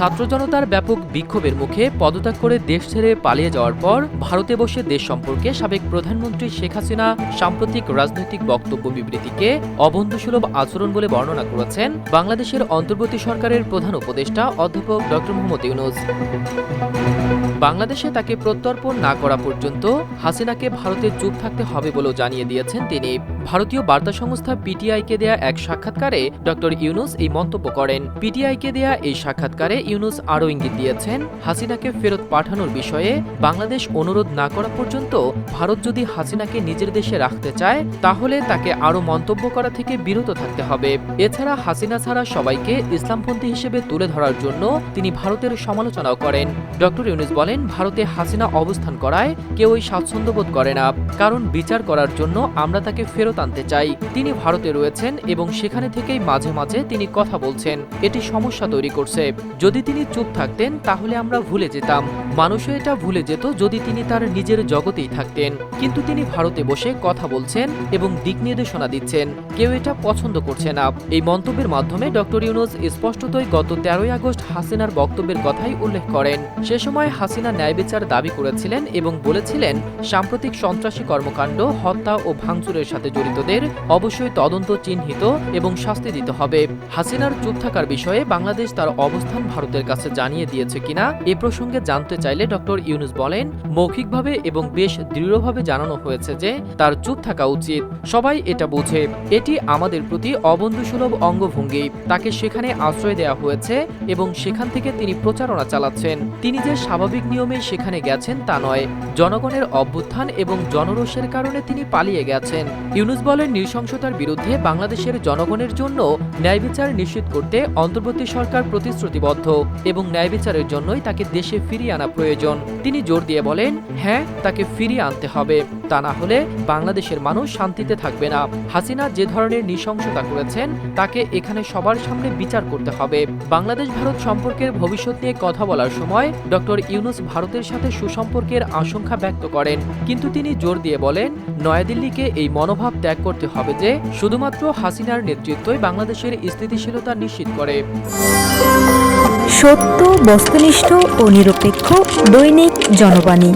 ছাত্র জনতার ব্যাপক বিক্ষোভের মুখে পদত্যাগ করে দেশ ছেড়ে পালিয়ে যাওয়ার পর ভারতে বসে দেশ সম্পর্কে সাবেক প্রধানমন্ত্রী শেখ হাসিনা সাম্প্রতিক রাজনৈতিক বক্তব্য বিবৃতিকে অবন্ধুসুলভ আচরণ বলে বর্ণনা করেছেন বাংলাদেশের অন্তর্বর্তী সরকারের প্রধান উপদেষ্টা অধ্যাপক ড মোহাম্মদ ইউনুস। বাংলাদেশে তাকে প্রত্যর্পণ না করা পর্যন্ত হাসিনাকে ভারতে চুপ থাকতে হবে বলেও জানিয়ে দিয়েছেন তিনি। ভারতীয় বার্তা সংস্থা পিটিআইকে দেয়া এক সাক্ষাৎকারে ডক্টর ইউনুস এই মন্তব্য করেন। পিটিআইকে দেয়া এই সাক্ষাৎকারে ইউনুস আরও ইঙ্গিত দিয়েছেন, হাসিনাকে ফেরত পাঠানোর বিষয়ে বাংলাদেশ অনুরোধ না করা পর্যন্ত ভারত যদি হাসিনাকে নিজের দেশে রাখতে চায়, তাহলে তাকে আরও মন্তব্য করা থেকে বিরত থাকতে হবে। এছাড়া হাসিনা ছাড়া সবাইকে ইসলামপন্থী হিসেবে তুলে ধরার জন্য তিনি ভারতের সমালোচনাও করেন। ডক্টর ইউনুস বলেন ভারতে হাসিনা অবস্থান করায় কেউই স্বাচ্ছন্দ্যবোধ করে না, কারণ বিচার করার জন্য আমরা তাকে ফেরত আনতে চাই। তিনি ভারতে রয়েছেন এবং সেখানে থেকেই মাঝে মাঝে তিনি কথা বলছেন। এটি সমস্যা তৈরি করছে। যদি তিনি চুপ থাকতেন, তাহলে আমরা ভুলে যেতাম। মানুষও এটা ভুলে যেত যদি তিনি তার নিজের জগতেই থাকতেন। কিন্তু তিনি ভারতে বসে কথা বলছেন এবং দিক নির্দেশনা দিচ্ছেন। কেউ এটা পছন্দ করছে না। এই মন্তব্যের মাধ্যমে ডক্টর ইউনুস স্পষ্টতই গত তেরোই আগস্ট হাসিনার বক্তব্যের কথাই উল্লেখ করেন। সে সময় হাসিনা ন্যায় বিচার দাবি করেছিলেন এবং বলেছিলেন, সাম্প্রতিক সন্ত্রাসী কর্মকাণ্ড, হত্যা ও ভাঙচুরের সাথে জড়িতদের অবশ্যই তদন্ত চিহ্নিত এবং শাস্তি দিতে হবে। হাসিনার চুপ থাকার বিষয়ে বাংলাদেশ তার অবস্থান ভারতের কাছে জানিয়ে দিয়েছে কিনা এ প্রসঙ্গে জানতে চাইলে ডক্টর ইউনুস বলেন, মৌখিকভাবে এবং বেশ দৃঢ়ভাবে জানানো হয়েছে যে তার চুপ থাকা উচিত। সবাই এটা বুঝে। এটি আমাদের প্রতি অবন্ধুসুলভ অঙ্গভঙ্গি। তাকে সেখানে আশ্রয় দেওয়া হয়েছে এবং সেখান থেকে তিনি প্রচারণা চালাচ্ছেন। তিনি যে স্বাভাবিক নিয়মে সেখানে গেছেন তা নয়। জনগণের অভ্যুত্থান এবং জনরোষের কারণে তিনি পালিয়ে গেছেন। ইউনুস বলেন, নৃশংসতার বিরুদ্ধে বাংলাদেশের জনগণের জন্য ন্যায় বিচার নিশ্চিত করতে অন্তর্বর্তী সরকার প্রতিশ্রুতিবদ্ধ এবং ন্যায় বিচারের জন্যই তাকে দেশে ফিরিয়ে আনা প্রয়োজন। তিনি জোর দিয়ে বলেন হ্যাঁ তাকে ফিরিয়ে আনতে হবে। তা না হলে বাংলাদেশের মানুষ শান্তিতে থাকবে না। হাসিনা যে ধরনের নৃশংসতা করেছেন, তাকে এখানে সবার সামনে বিচার করতে হবে। বাংলাদেশ ভারত সম্পর্কের ভবিষ্যৎ নিয়ে কথা বলার সময় ডক্টর ইউনুস ভারতের সাথে সুসম্পর্কের আশঙ্কা ব্যক্ত করেন। কিন্তু তিনি জোর দিয়ে বলেন, নয়াদিল্লিকে এই মনোভাব ত্যাগ করতে হবে যে শুধুমাত্র হাসিনার নেতৃত্বই বাংলাদেশের স্থিতিশীলতা নিশ্চিত করে। সত্য, বস্তুনিষ্ঠ ও নিরপেক্ষ দৈনিক জনবাণী।